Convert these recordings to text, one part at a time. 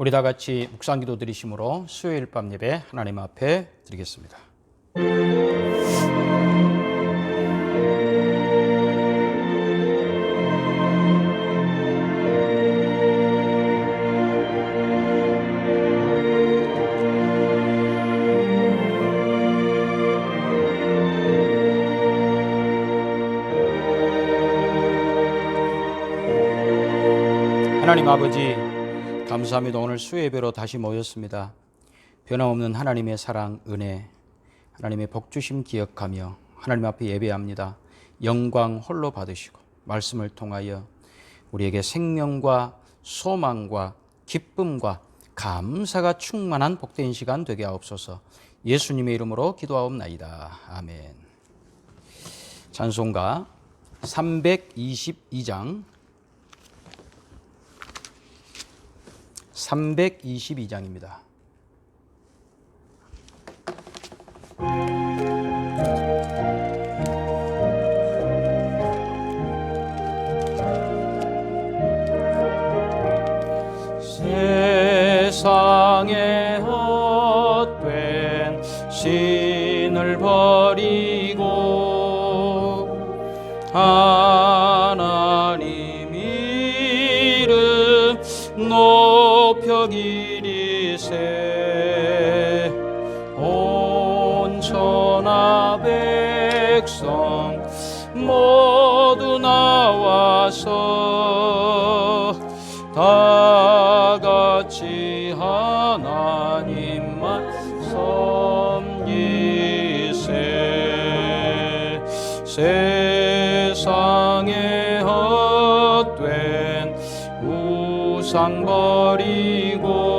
우리 다 같이 묵상 기도 드리심으로 수요일 밤 예배 하나님 앞에 드리겠습니다. 하나님 아버지 감사합니다. 오늘 수예배로 다시 모였습니다. 변함없는 하나님의 사랑, 은혜, 하나님의 복주심 기억하며 하나님 앞에 예배합니다. 영광 홀로 받으시고 말씀을 통하여 우리에게 생명과 소망과 기쁨과 감사가 충만한 복된 시간 되게 하옵소서. 예수님의 이름으로 기도하옵나이다. 아멘. 찬송가 322장 322장입니다. 여 기리세. 온 천하 백성 모두 나와서 다 같이 하나님만 섬기세 우상 버리고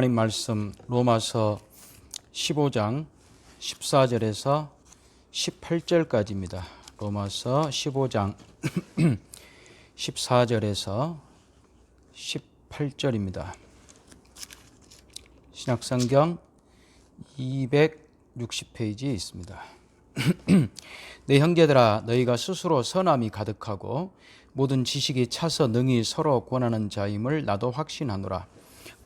하나님 말씀 로마서 15장 14절에서 18절까지입니다. 로마서 15장 14절에서 18절입니다. 신약성경 260페이지에 있습니다. 내 형제들아 너희가 스스로 선함이 가득하고 모든 지식이 차서 능히 서로 권하는 자임을 나도 확신하노라.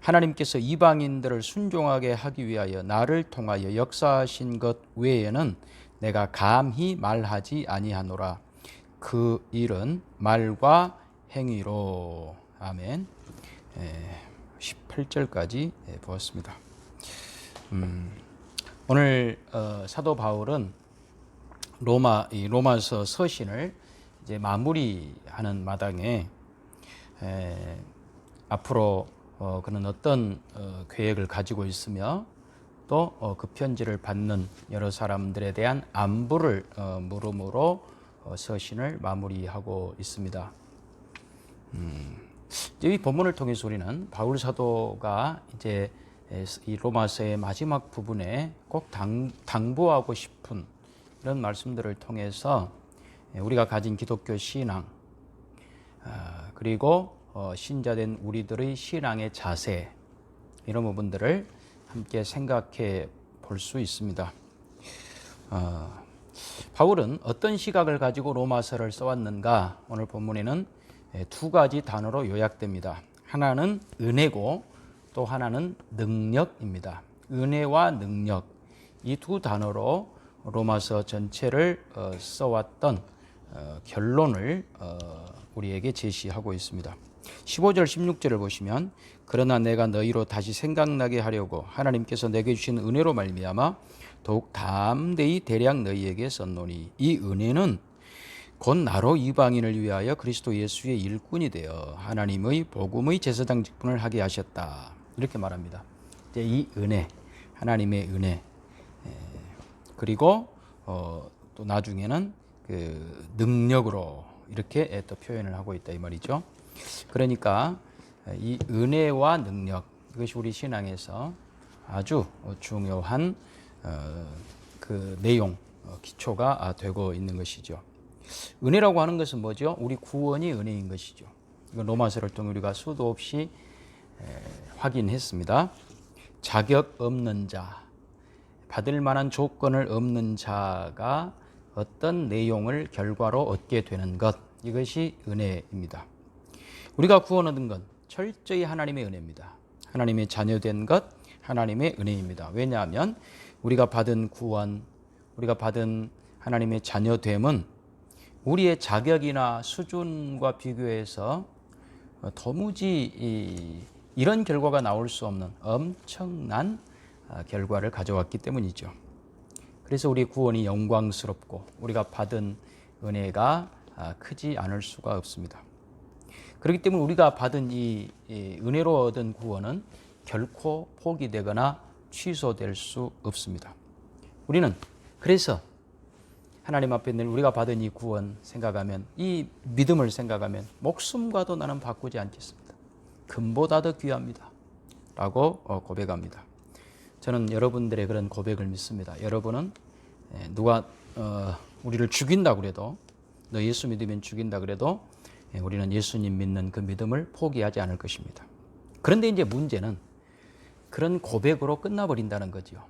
하나님께서 이방인들을 순종하게 하기 위하여 나를 통하여 역사하신 것 외에는 내가 감히 말하지 아니하노라. 그 일은 말과 행위로 아멘. 예, 18절까지 예, 보았습니다. 음, 오늘 어, 사도 바울은 로마 이 로마서 서신을 이제 마무리하는 마당에 에, 앞으로 어, 그는 어떤 어, 계획을 가지고 있으며 또 그 편지를 받는 여러 사람들에 대한 안부를 어, 물음으로 어, 서신을 마무리하고 있습니다. 음, 이 본문을 통해서 우리는 바울 사도가 이제 이 로마서의 마지막 부분에 꼭 당, 당부하고 싶은 이런 말씀들을 통해서 우리가 가진 기독교 신앙 아, 그리고 어, 신자된 우리들의 신앙의 자세 이런 부분들을 함께 생각해 볼 수 있습니다. 어, 바울은 어떤 시각을 가지고 로마서를 써왔는가? 오늘 본문에는 두 가지 단어로 요약됩니다. 하나는 은혜고 또 하나는 능력입니다. 은혜와 능력 이 두 단어로 로마서 전체를 어, 써왔던 어, 결론을 어, 우리에게 제시하고 있습니다. 15절 16절을 보시면 그러나 내가 너희로 다시 생각나게 하려고 하나님께서 내게 주신 은혜로 말미암아 더욱 담대히 대량 너희에게 썼노니 이 은혜는 곧 나로 이방인을 위하여 그리스도 예수의 일꾼이 되어 하나님의 복음의 제사장 직분을 하게 하셨다. 이렇게 말합니다. 이제 이 은혜, 하나님의 은혜, 그리고 어, 또 나중에는 그 능력으로 이렇게 또 표현을 하고 있다 이 말이죠. 그러니까 이 은혜와 능력 이것이 우리 신앙에서 아주 중요한 어, 그 내용 어, 기초가 되고 있는 것이죠. 은혜라고 하는 것은 뭐죠? 우리 구원이 은혜인 것이죠. 이건 로마서를 통해 우리가 수도 없이 확인했습니다. 자격 없는 자, 받을 만한 조건을 없는 자가 어떤 내용을 결과로 얻게 되는 것, 이것이 은혜입니다. 우리가 구원 얻은 건 철저히 하나님의 은혜입니다. 하나님의 자녀된 것, 하나님의 은혜입니다. 왜냐하면 우리가 받은 구원, 우리가 받은 하나님의 자녀됨은 우리의 자격이나 수준과 비교해서 도무지 이런 결과가 나올 수 없는 엄청난 아, 결과를 가져왔기 때문이죠. 그래서 우리 구원이 영광스럽고 우리가 받은 은혜가 아, 크지 않을 수가 없습니다. 그렇기 때문에 우리가 받은 이 은혜로 얻은 구원은 결코 포기되거나 취소될 수 없습니다. 우리는 그래서 하나님 앞에 늘 우리가 받은 이 구원 생각하면 이 믿음을 생각하면 목숨과도 나는 바꾸지 않겠습니다. 금보다 더 귀합니다. 라고 어, 고백합니다. 저는 여러분들의 그런 고백을 믿습니다. 여러분은 예, 누가 어, 우리를 죽인다 그래도 너 예수 믿으면 죽인다 그래도 예, 우리는 예수님 믿는 그 믿음을 포기하지 않을 것입니다. 그런데 이제 문제는 그런 고백으로 끝나버린다는 거죠.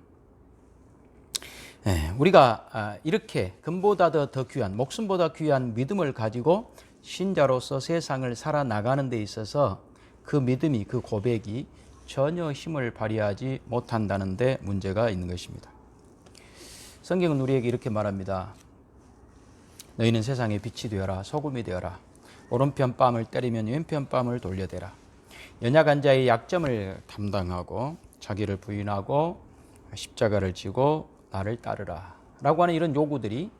예, 우리가 아, 이렇게 금보다 더, 더 귀한, 목숨보다 귀한 믿음을 가지고 신자로서 세상을 살아나가는 데 있어서 그 믿음이, 그 고백이 전혀 힘을 발휘하지 못한다는데 문제가 있는 것입니다. 성경은 우리에게 이렇게 말합니다. 너희는 세상의 빛이 되어라, 소금이 되어라. 오른편 뺨을 때리면 왼편 뺨을 돌려대라. 연약한 자의 약점을 담당하고 자기를 부인하고 십자가를 지고 나를 따르라. 라고 하는 이런 요구들이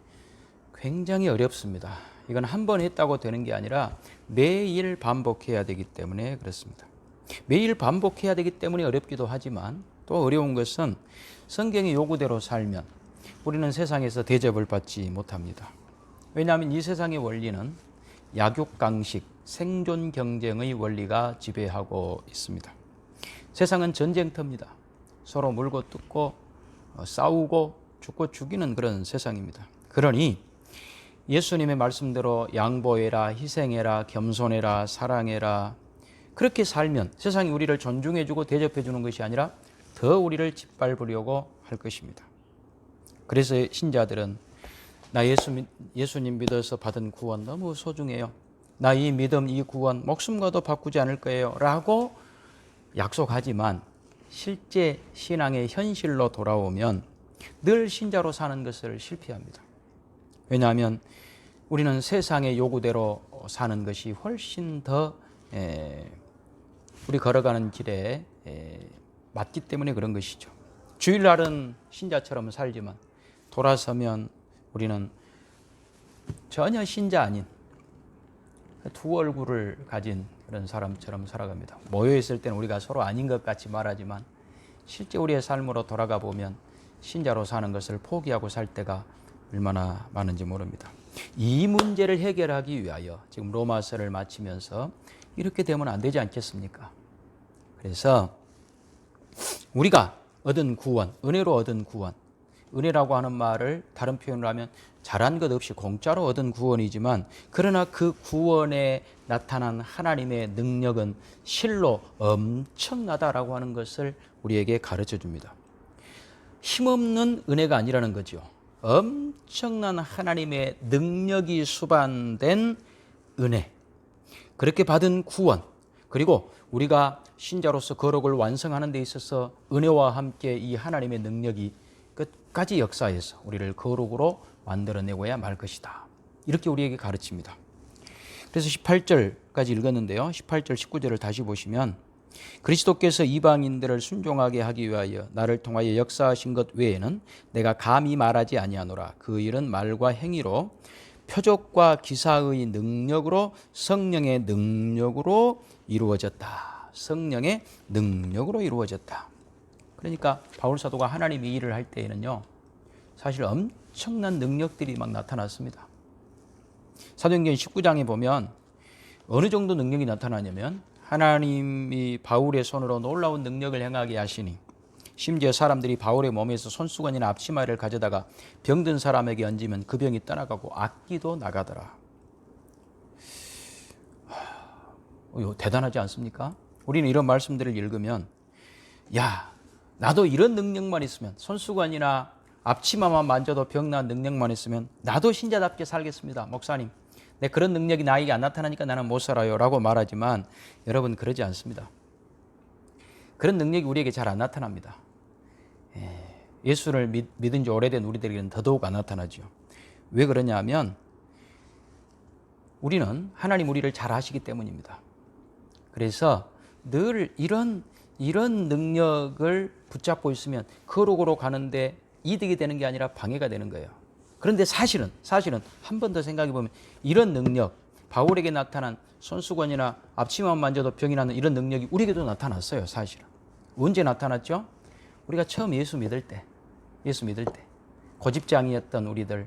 굉장히 어렵습니다. 이건 한 번 했다고 되는 게 아니라 매일 반복해야 되기 때문에 그렇습니다. 매일 반복해야 되기 때문에 어렵기도 하지만 또 어려운 것은 성경의 요구대로 살면 우리는 세상에서 대접을 받지 못합니다. 왜냐하면 이 세상의 원리는 약육강식, 생존 경쟁의 원리가 지배하고 있습니다. 세상은 전쟁터입니다. 서로 물고 뜯고 어, 싸우고 죽고 죽이는 그런 세상입니다. 그러니 예수님의 말씀대로 양보해라, 희생해라, 겸손해라, 사랑해라. 그렇게 살면 세상이 우리를 존중해주고 대접해주는 것이 아니라 더 우리를 짓밟으려고 할 것입니다. 그래서 신자들은 나 예수, 예수님 믿어서 받은 구원 너무 소중해요. 나 이 믿음, 이 구원 목숨과도 바꾸지 않을 거예요. 라고 약속하지만 실제 신앙의 현실로 돌아오면 늘 신자로 사는 것을 실패합니다. 왜냐하면 우리는 세상의 요구대로 사는 것이 훨씬 더 우리 걸어가는 길에 맞기 때문에 그런 것이죠. 주일날은 신자처럼 살지만 돌아서면 우리는 전혀 신자 아닌 두 얼굴을 가진 그런 사람처럼 살아갑니다. 모여 있을 때는 우리가 서로 아닌 것 같이 말하지만 실제 우리의 삶으로 돌아가 보면 신자로 사는 것을 포기하고 살 때가 얼마나 많은지 모릅니다. 이 문제를 해결하기 위하여 지금 로마서를 마치면서 이렇게 되면 안 되지 않겠습니까? 그래서 우리가 얻은 구원, 은혜로 얻은 구원. 은혜라고 하는 말을 다른 표현으로 하면 잘한 것 없이 공짜로 얻은 구원이지만 그러나 그 구원에 나타난 하나님의 능력은 실로 엄청나다라고 하는 것을 우리에게 가르쳐 줍니다. 힘없는 은혜가 아니라는 거죠. 엄청난 하나님의 능력이 수반된 은혜. 그렇게 받은 구원. 그리고 우리가 신자로서 거룩을 완성하는 데 있어서 은혜와 함께 이 하나님의 능력이 끝 까지 역사해서 우리를 거룩으로 만들어내고야 말 것이다. 이렇게 우리에게 가르칩니다. 그래서 18절까지 읽었는데요. 18절, 19절을 다시 보시면 그리스도께서 이방인들을 순종하게 하기 위하여 나를 통하여 역사하신 것 외에는 내가 감히 말하지 아니하노라. 그 일은 말과 행위로 표적과 기사의 능력으로 성령의 능력으로 이루어졌다. 성령의 능력으로 이루어졌다. 그러니까 바울 사도가 하나님의 일을 할 때에는요. 사실 엄청난 능력들이 막 나타났습니다. 사도행전 19장에 보면 어느 정도 능력이 나타나냐면 하나님이 바울의 손으로 놀라운 능력을 행하게 하시니 심지어 사람들이 바울의 몸에서 손수건이나 앞치마를 가져다가 병든 사람에게 얹으면 그 병이 떠나가고 악기도 나가더라. 하, 대단하지 않습니까? 우리는 이런 말씀들을 읽으면 야 나도 이런 능력만 있으면 손수건이나 앞치마만 만져도 병난 능력만 있으면 나도 신자답게 살겠습니다. 목사님 내 그런 능력이 나에게 안 나타나니까 나는 못 살아요. 라고 말하지만 여러분 그러지 않습니다. 그런 능력이 우리에게 잘 안 나타납니다. 예, 예수를 믿, 믿은 지 오래된 우리들에게는 더더욱 안 나타나죠. 왜 그러냐 하면 우리는 하나님 우리를 잘 아시기 때문입니다. 그래서 늘 이런, 이런 능력을 붙잡고 있으면 거룩으로 가는데 이득이 되는 게 아니라 방해가 되는 거예요. 그런데 사실은 사실은 한 번 더 생각해 보면 이런 능력 바울에게 나타난 손수건이나 앞치마만 만져도 병이 나는 이런 능력이 우리에게도 나타났어요. 사실은 언제 나타났죠? 우리가 처음 예수 믿을 때, 예수 믿을 때 고집장이었던 우리들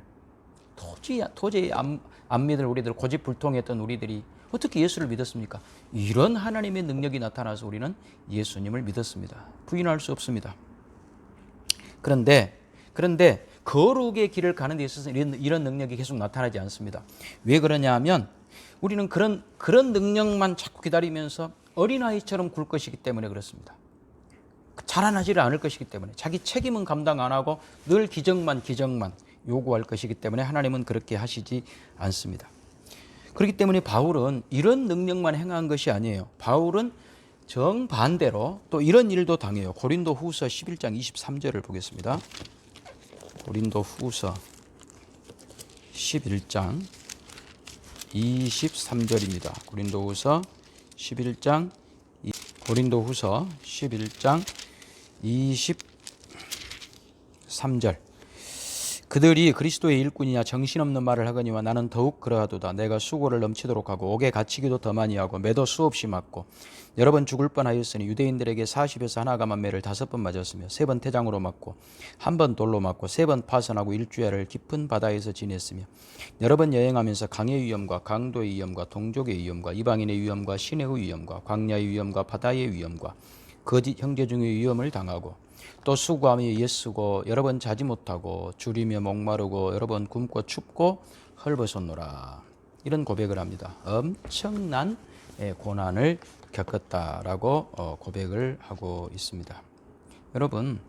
도저히 도저히 안, 안 믿을 우리들 고집불통했던 우리들이 어떻게 예수를 믿었습니까? 이런 하나님의 능력이 나타나서 우리는 예수님을 믿었습니다. 부인할 수 없습니다. 그런데 그런데 거룩의 길을 가는 데 있어서 이런, 이런 능력이 계속 나타나지 않습니다. 왜 그러냐 하면 우리는 그런, 그런 능력만 자꾸 기다리면서 어린아이처럼 굴 것이기 때문에 그렇습니다. 자라나지를 않을 것이기 때문에 자기 책임은 감당 안 하고 늘 기적만 기적만 요구할 것이기 때문에 하나님은 그렇게 하시지 않습니다. 그렇기 때문에 바울은 이런 능력만 행한 것이 아니에요. 바울은 정반대로 또 이런 일도 당해요. 고린도 후서 11장 23절을 보겠습니다. 고린도 후서 11장 23절입니다. 고린도 후서 11장 고린도 후서 11장 23절 그들이 그리스도의 일꾼이냐 정신없는 말을 하거니와 나는 더욱 그러하도다. 내가 수고를 넘치도록 하고 옥에 갇히기도 더 많이 하고 매도 수없이 맞고 여러 번 죽을 뻔하였으니 유대인들에게 40에서 하나가 만 매를 다섯 번 맞았으며 세 번 태장으로 맞고 한 번 돌로 맞고 세 번 파선하고 일주일을 깊은 바다에서 지냈으며 여러 번 여행하면서 강의 위험과 강도의 위험과 동족의 위험과 이방인의 위험과 시내의 위험과 광야의 위험과 바다의 위험과 거짓 형제 중의 위험을 당하고 또 수고하며 예쓰고 여러 번 자지 못하고 줄이며 목마르고 여러 번 굶고 춥고 헐벗었노라 이런 고백을 합니다. 엄청난 예, 고난을 겪었다라고 어, 고백을 하고 있습니다. 여러분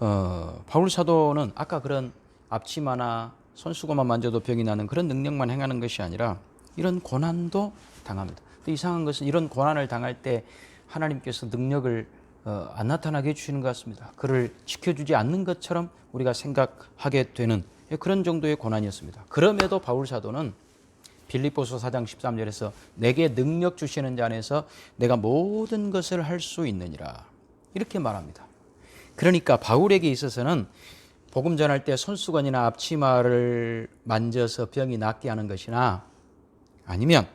어, 바울 사도는 아까 그런 앞치마나 손수건만 만져도 병이 나는 그런 능력만 행하는 것이 아니라 이런 고난도 당합니다. 이상한 것은 이런 고난을 당할 때 하나님께서 능력을 어, 안 나타나게 해주시는 것 같습니다. 그를 지켜주지 않는 것처럼 우리가 생각하게 되는 그런 정도의 고난이었습니다. 그럼에도 바울 사도는 빌립보서 4장 13절에서 내게 능력 주시는 자 안에서 내가 모든 것을 할 수 있느니라 이렇게 말합니다. 그러니까 바울에게 있어서는 복음 전할 때 손수건이나 앞치마를 만져서 병이 낫게 하는 것이나 아니면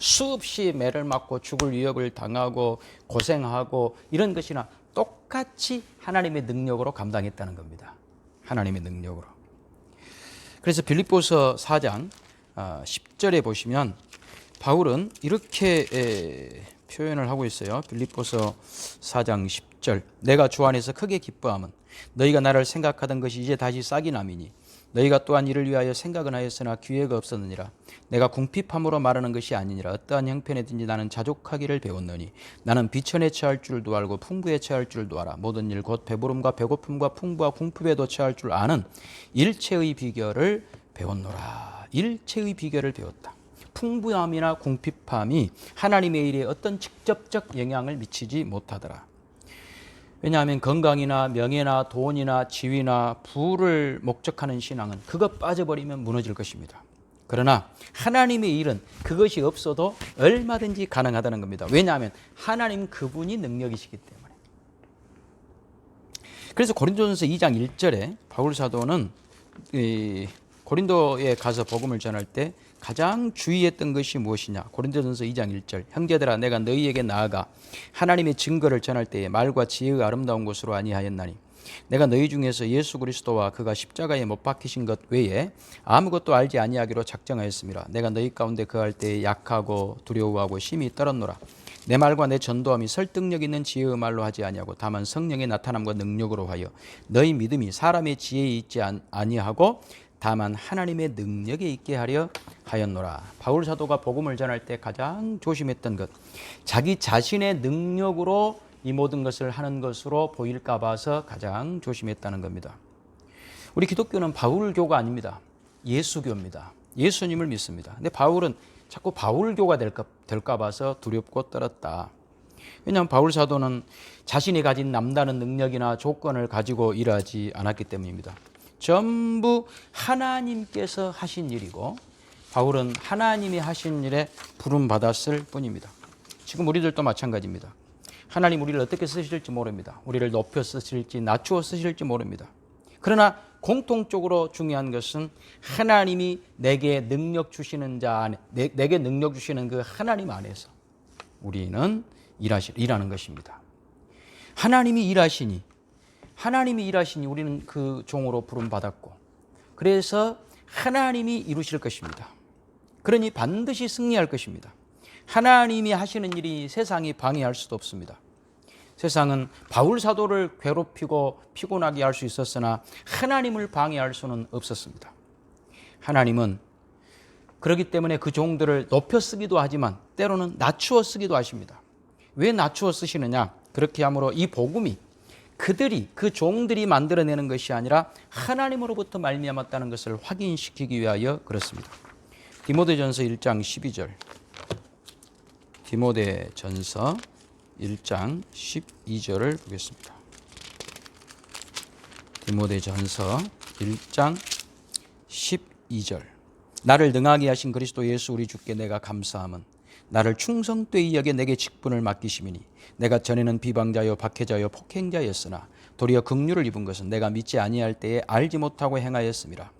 수없이 매를 맞고 죽을 위협을 당하고 고생하고 이런 것이나 똑같이 하나님의 능력으로 감당했다는 겁니다. 하나님의 능력으로. 그래서 빌립보서 4장 10절에 아, 보시면 바울은 이렇게 표현을 하고 있어요. 빌립보서 4장 10절. 내가 주 안에서 크게 기뻐함은 너희가 나를 생각하던 것이 이제 다시 싹이 남이니 너희가 또한 이를 위하여 생각은 하였으나 기회가 없었느니라. 내가 궁핍함으로 말하는 것이 아니니라. 어떠한 형편에든지 나는 자족하기를 배웠느니 나는 비천에 처할 줄도 알고 풍부에 처할 줄도 알아. 모든 일 곧 배부름과 배고픔과 풍부와 궁핍에도 처할 줄 아는 일체의 비결을 배웠노라. 일체의 비결을 배웠다. 풍부함이나 궁핍함이 하나님의 일에 어떤 직접적 영향을 미치지 못하더라. 왜냐하면 건강이나 명예나 돈이나 지위나 부를 목적하는 신앙은 그것 빠져버리면 무너질 것입니다. 그러나 하나님의 일은 그것이 없어도 얼마든지 가능하다는 겁니다. 왜냐하면 하나님 그분이 능력이시기 때문에. 그래서 고린도전서 2장 1절에 바울 사도는 이 고린도에 가서 복음을 전할 때 가장 주의했던 것이 무엇이냐? 고린도전서 2장 1절. 형제들아 내가 너희에게 나아가 하나님의 증거를 전할 때에 말과 지혜의 아름다운 것으로 아니하였나니 내가 너희 중에서 예수 그리스도와 그가 십자가에 못 박히신 것 외에 아무것도 알지 아니하기로 작정하였습니다. 내가 너희 가운데 그할 때에 약하고 두려워하고 심히 떨었노라. 내 말과 내 전도함이 설득력 있는 지혜의 말로 하지 아니하고 다만 성령의 나타남과 능력으로 하여 너희 믿음이 사람의 지혜에 있지 아니하고 다만 하나님의 능력에 있게 하려 하였노라. 바울 사도가 복음을 전할 때 가장 조심했던 것, 자기 자신의 능력으로 이 모든 것을 하는 것으로 보일까 봐서 가장 조심했다는 겁니다. 우리 기독교는 바울교가 아닙니다. 예수교입니다. 예수님을 믿습니다. 근데 바울은 자꾸 바울교가 될까, 될까 봐서 두렵고 떨었다. 왜냐하면 바울 사도는 자신이 가진 남다른 능력이나 조건을 가지고 일하지 않았기 때문입니다. 전부 하나님께서 하신 일이고 바울은 하나님이 하신 일에 부름 받았을 뿐입니다. 지금 우리들도 마찬가지입니다. 하나님 우리를 어떻게 쓰실지 모릅니다. 우리를 높여 쓰실지 낮추어 쓰실지 모릅니다. 그러나 공통적으로 중요한 것은 하나님이 내게 능력 주시는 자 안에 내, 게 능력 주시는 그 하나님 안에서 우리는 일하시, 일하는 것입니다. 하나님이 일하시니 하나님이 일하시니 우리는 그 종으로 부름 받았고 그래서 하나님이 이루실 것입니다. 그러니 반드시 승리할 것입니다. 하나님이 하시는 일이 세상이 방해할 수도 없습니다. 세상은 바울 사도를 괴롭히고 피곤하게 할 수 있었으나 하나님을 방해할 수는 없었습니다. 하나님은 그렇기 때문에 그 종들을 높여 쓰기도 하지만 때로는 낮추어 쓰기도 하십니다. 왜 낮추어 쓰시느냐? 그렇게 함으로 이 복음이 그들이 그 종들이 만들어내는 것이 아니라 하나님으로부터 말미암았다는 것을 확인시키기 위하여 그렇습니다. 디모데전서 1장 12절. 디모데 전서 1장 12절을 보겠습니다. 디모데 전서 1장 12절. 나를 능하게 하신 그리스도 예수 우리 주께 내가 감사함은 나를 충성되이 여겨 내게 직분을 맡기심이니 내가 전에는 비방자요 박해자요 폭행자였으나 도리어 긍휼을 입은 것은 내가 믿지 아니할 때에 알지 못하고 행하였음이라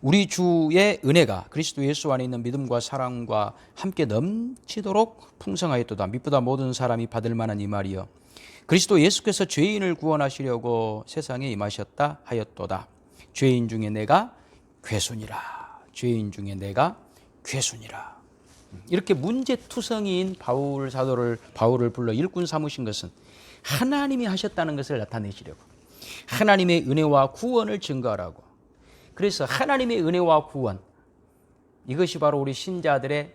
우리 주의 은혜가 그리스도 예수 안에 있는 믿음과 사랑과 함께 넘치도록 풍성하였도다. 믿보다 모든 사람이 받을 만한 이 말이여. 그리스도 예수께서 죄인을 구원하시려고 세상에 임하셨다 하였도다. 죄인 중에 내가 괴순이라. 죄인 중에 내가 괴순이라. 이렇게 문제투성이인 바울 사도를 바울을 불러 일꾼 삼으신 것은 하나님이 하셨다는 것을 나타내시려고. 하나님의 은혜와 구원을 증거하라고 그래서 하나님의 은혜와 구원 이것이 바로 우리 신자들의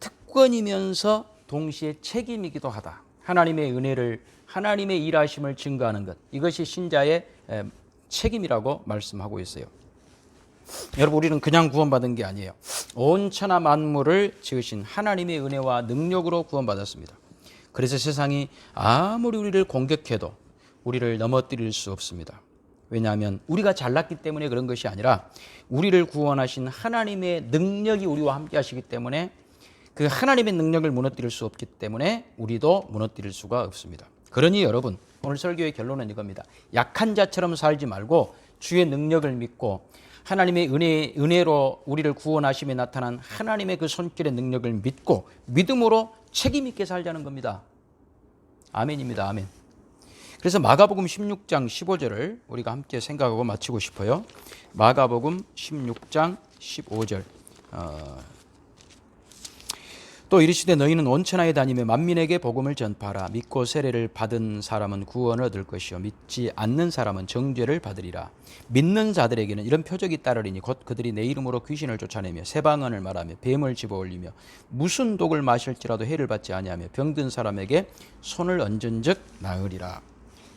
특권이면서 동시에 책임이기도 하다. 하나님의 은혜를 하나님의 일하심을 증거하는 것 이것이 신자의 책임이라고 말씀하고 있어요. 여러분 우리는 그냥 구원받은 게 아니에요. 온 천하 만물을 지으신 하나님의 은혜와 능력으로 구원받았습니다. 그래서 세상이 아무리 우리를 공격해도 우리를 넘어뜨릴 수 없습니다. 왜냐하면 우리가 잘났기 때문에 그런 것이 아니라 우리를 구원하신 하나님의 능력이 우리와 함께 하시기 때문에 그 하나님의 능력을 무너뜨릴 수 없기 때문에 우리도 무너뜨릴 수가 없습니다. 그러니 여러분 오늘 설교의 결론은 이겁니다. 약한 자처럼 살지 말고 주의 능력을 믿고 하나님의 은혜, 은혜로 우리를 구원하심에 나타난 하나님의 그 손길의 능력을 믿고 믿음으로 책임있게 살자는 겁니다. 아멘입니다. 아멘. 그래서 마가복음 16장 15절을 우리가 함께 생각하고 마치고 싶어요. 마가복음 16장 15절. 어, 또 이르시되 너희는 온천하에 다니며 만민에게 복음을 전파하라 믿고 세례를 받은 사람은 구원을 얻을 것이요 믿지 않는 사람은 정죄를 받으리라 믿는 자들에게는 이런 표적이 따르리니 곧 그들이 내 이름으로 귀신을 쫓아내며 새방언을 말하며 뱀을 집어올리며 무슨 독을 마실지라도 해를 받지 아니하며 병든 사람에게 손을 얹은즉 나으리라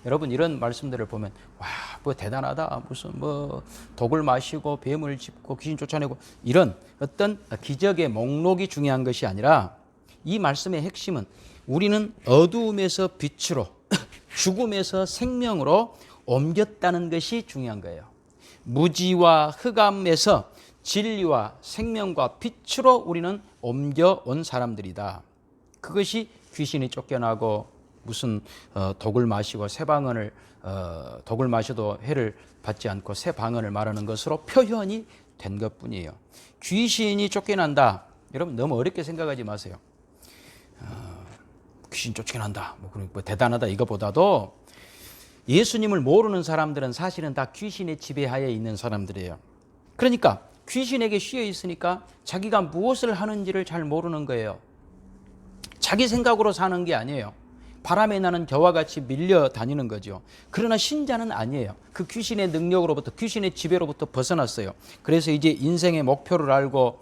여러분 이런 말씀들을 보면 와 뭐 대단하다 무슨 뭐 독을 마시고 뱀을 짚고 귀신 쫓아내고 이런 어떤 기적의 목록이 중요한 것이 아니라 이 말씀의 핵심은 우리는 어두움에서 빛으로 죽음에서 생명으로 옮겼다는 것이 중요한 거예요. 무지와 흑암에서 진리와 생명과 빛으로 우리는 옮겨온 사람들이다. 그것이 귀신이 쫓겨나고 무슨 어, 독을 마시고 새 방언을 어, 독을 마셔도 해를 받지 않고 새 방언을 말하는 것으로 표현이 된 것뿐이에요. 귀신이 쫓겨난다. 여러분 너무 어렵게 생각하지 마세요. 어, 귀신 쫓겨난다. 뭐, 그런 뭐 대단하다 이거보다도 예수님을 모르는 사람들은 사실은 다 귀신의 지배하에 있는 사람들이에요. 그러니까 귀신에게 쉬어 있으니까 자기가 무엇을 하는지를 잘 모르는 거예요. 자기 생각으로 사는 게 아니에요. 바람에 나는 겨와 같이 밀려 다니는 거죠. 그러나 신자는 아니에요. 그 귀신의 능력으로부터 귀신의 지배로부터 벗어났어요. 그래서 이제 인생의 목표를 알고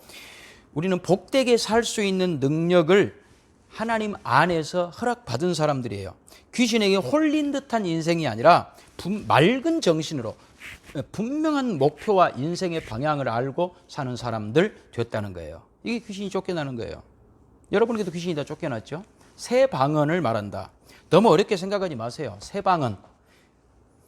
우리는 복되게 살 수 있는 능력을 하나님 안에서 허락받은 사람들이에요. 귀신에게 홀린 듯한 인생이 아니라 분- 맑은 정신으로 분명한 목표와 인생의 방향을 알고 사는 사람들 됐다는 거예요. 이게 귀신이 쫓겨나는 거예요. 여러분에게도 귀신이 다 쫓겨났죠? 새 방언을 말한다. 너무 어렵게 생각하지 마세요. 새 방언.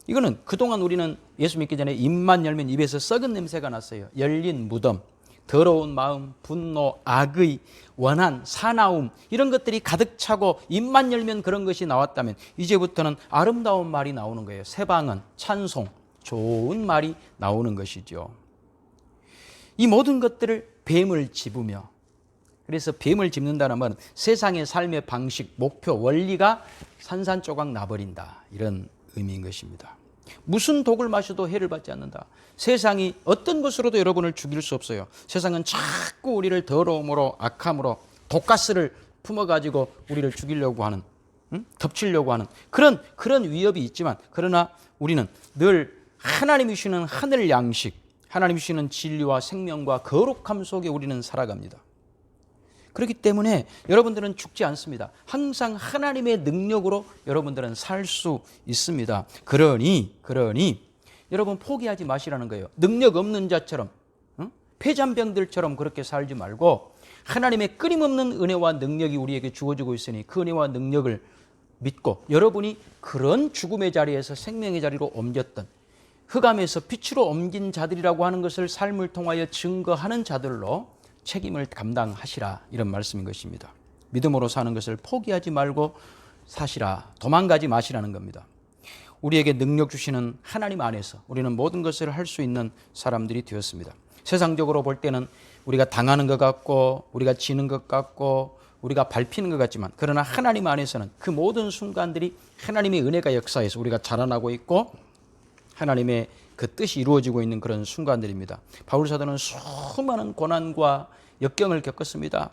이거는 그동안 우리는 예수 믿기 전에 입만 열면 입에서 썩은 냄새가 났어요. 열린 무덤, 더러운 마음, 분노, 악의, 원한, 사나움 이런 것들이 가득 차고 입만 열면 그런 것이 나왔다면 이제부터는 아름다운 말이 나오는 거예요. 새 방언, 찬송, 좋은 말이 나오는 것이죠. 이 모든 것들을 뱀을 집으며 그래서 뱀을 짚는다는 말은 세상의 삶의 방식, 목표, 원리가 산산조각 나버린다. 이런 의미인 것입니다. 무슨 독을 마셔도 해를 받지 않는다. 세상이 어떤 것으로도 여러분을 죽일 수 없어요. 세상은 자꾸 우리를 더러움으로, 악함으로, 독가스를 품어가지고 우리를 죽이려고 하는, 응? 덮치려고 하는 그런, 그런 위협이 있지만, 그러나 우리는 늘 하나님이 주시는 하늘 양식, 하나님이 주시는 진리와 생명과 거룩함 속에 우리는 살아갑니다. 그렇기 때문에 여러분들은 죽지 않습니다. 항상 하나님의 능력으로 여러분들은 살 수 있습니다. 그러니 그러니 여러분 포기하지 마시라는 거예요. 능력 없는 자처럼 응? 폐잔병들처럼 그렇게 살지 말고 하나님의 끊임없는 은혜와 능력이 우리에게 주어지고 있으니 그 은혜와 능력을 믿고 여러분이 그런 죽음의 자리에서 생명의 자리로 옮겼던 흑암에서 빛으로 옮긴 자들이라고 하는 것을 삶을 통하여 증거하는 자들로 책임을 감당하시라 이런 말씀인 것입니다. 믿음으로 사는 것을 포기하지 말고 사시라 도망가지 마시라는 겁니다. 우리에게 능력 주시는 하나님 안에서 우리는 모든 것을 할 수 있는 사람들이 되었습니다. 세상적으로 볼 때는 우리가 당하는 것 같고 우리가 지는 것 같고 우리가 밟히는 것 같지만 그러나 하나님 안에서는 그 모든 순간들이 하나님의 은혜가 역사해서 우리가 자라나고 있고 하나님의 그 뜻이 이루어지고 있는 그런 순간들입니다. 바울 사도는 수많은 고난과 역경을 겪었습니다.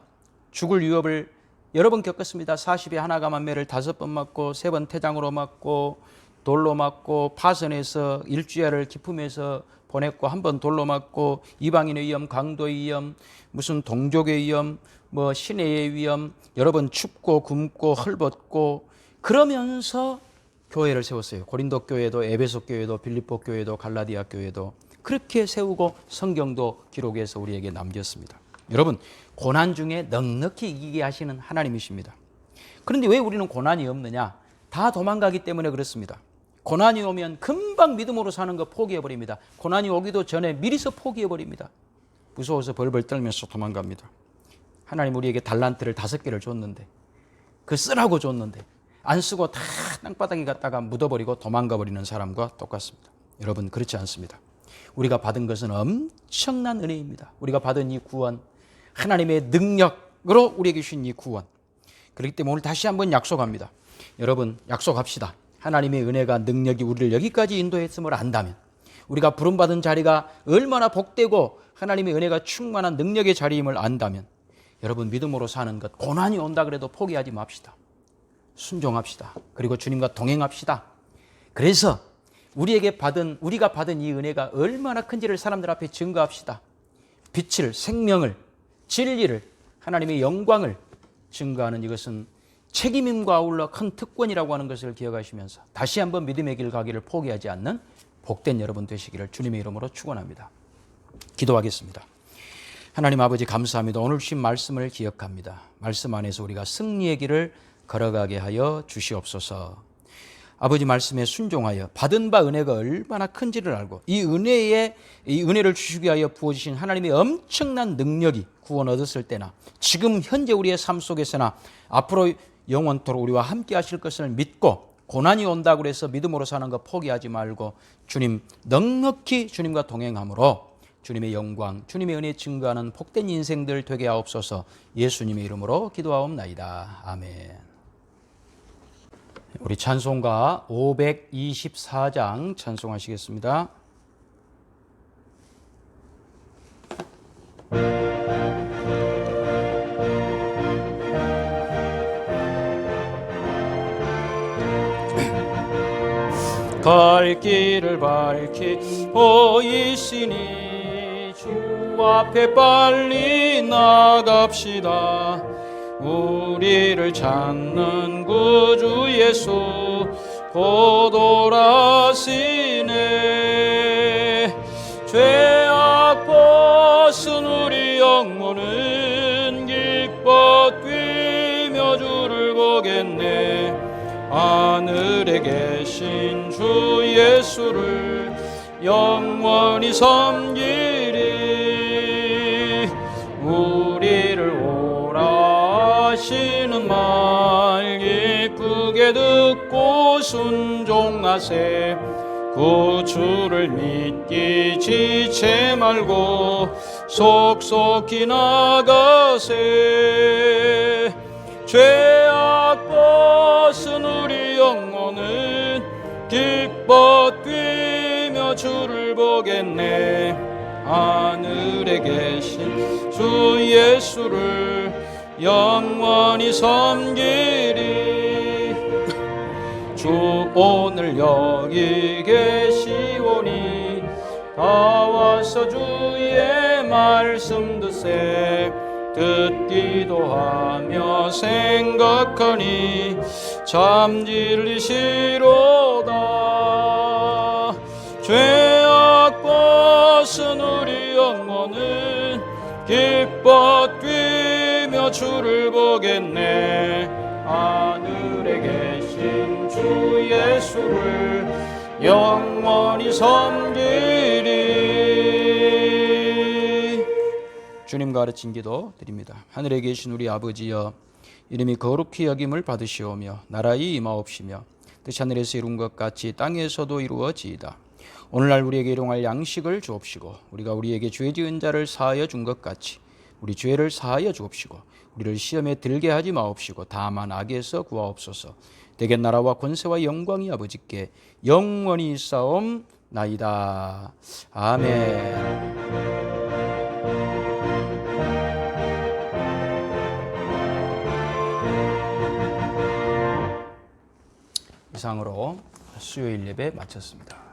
죽을 위협을 여러 번 겪었습니다. 40에 하나가 만매를 다섯 번 맞고 세 번 태장으로 맞고 돌로 맞고 파선에서 일주일을 기품에서 보냈고 한 번 돌로 맞고 이방인의 위험, 강도의 위험, 무슨 동족의 위험, 뭐 신의 위험, 여러 번 춥고 굶고 헐벗고 그러면서 교회를 세웠어요. 고린도 교회도 에베소 교회도 빌립보 교회도 갈라디아 교회도 그렇게 세우고 성경도 기록해서 우리에게 남겼습니다. 여러분 고난 중에 넉넉히 이기게 하시는 하나님이십니다. 그런데 왜 우리는 고난이 없느냐? 다 도망가기 때문에 그렇습니다. 고난이 오면 금방 믿음으로 사는 거 포기해 버립니다. 고난이 오기도 전에 미리서 포기해 버립니다. 무서워서 벌벌 떨면서 도망갑니다. 하나님 우리에게 달란트를 다섯 개를 줬는데 그 쓰라고 줬는데 안 쓰고 다 땅바닥에 갔다가 묻어버리고 도망가 버리는 사람과 똑같습니다. 여러분 그렇지 않습니다. 우리가 받은 것은 엄청난 은혜입니다. 우리가 받은 이 구원, 하나님의 능력으로 우리에게 주신 이 구원. 그렇기 때문에 오늘 다시 한번 약속합니다. 여러분 약속합시다. 하나님의 은혜가 능력이 우리를 여기까지 인도했음을 안다면 우리가 부름받은 자리가 얼마나 복되고 하나님의 은혜가 충만한 능력의 자리임을 안다면 여러분 믿음으로 사는 것 고난이 온다 그래도 포기하지 맙시다. 순종합시다. 그리고 주님과 동행합시다. 그래서 우리에게 받은 우리가 받은 이 은혜가 얼마나 큰지를 사람들 앞에 증거합시다. 빛을 생명을 진리를 하나님의 영광을 증거하는 이것은 책임임과 아울러 큰 특권이라고 하는 것을 기억하시면서 다시 한번 믿음의 길 가기를 포기하지 않는 복된 여러분 되시기를 주님의 이름으로 축원합니다. 기도하겠습니다. 하나님 아버지 감사합니다. 오늘 주신 말씀을 기억합니다. 말씀 안에서 우리가 승리의 길을 걸어가게 하여 주시옵소서. 아버지 말씀에 순종하여 받은 바 은혜가 얼마나 큰지를 알고 이 은혜에 이 은혜를 주시기 위하여 부어 주신 하나님의 엄청난 능력이 구원 얻었을 때나 지금 현재 우리의 삶 속에서나 앞으로 영원토록 우리와 함께 하실 것을 믿고 고난이 온다고 해서 믿음으로 사는 거 포기하지 말고 주님 넉넉히 주님과 동행함으로 주님의 영광, 주님의 은혜 증거하는 복된 인생들 되게 하옵소서 예수님의 이름으로 기도하옵나이다. 아멘. 우리 찬송가 524장 찬송하시겠습니다. 갈 길을 밝히 보이시니 주 앞에 빨리 나갑시다. 우리를 찾는 구주 예수 곧 오라시네. 죄악 벗은 우리 영혼은 기뻐 뛰며 주를 보겠네. 하늘에 계신 주 예수를 영원히 섬기 순종하세. 구주를 믿기 지체 말고 속속히 나가세. 죄악 벗은 우리 영혼은 기뻐 뛰며 주를 보겠네. 하늘에 계신 주 예수를 영원히 섬기리 주 오늘 여기 계시오니 다 와서 주의 말씀 듣세 듣기도 하며 생각하니 참 진리시로다. 죄악 벗은 우리 영혼은 기뻐 뛰며 주를 보겠네. 계신 주 예수를 영원히 섬기리 주님 가르친 기도 드립니다. 하늘에 계신 우리 아버지여 이름이 거룩히 여김을 받으시오며 나라의 임하옵시며 뜻 하늘에서 이룬 것 같이 땅에서도 이루어지이다. 오늘날 우리에게 일용할 양식을 주옵시고 우리가 우리에게 죄 지은 자를 사하여 준 것 같이 우리 죄를 사하여 주옵시고 우리를 시험에 들게 하지 마옵시고 다만 악에서 구하옵소서. 대개 나라와 권세와 영광이 아버지께 영원히 싸움 나이다. 아멘. 이상으로 수요일 예배 마쳤습니다.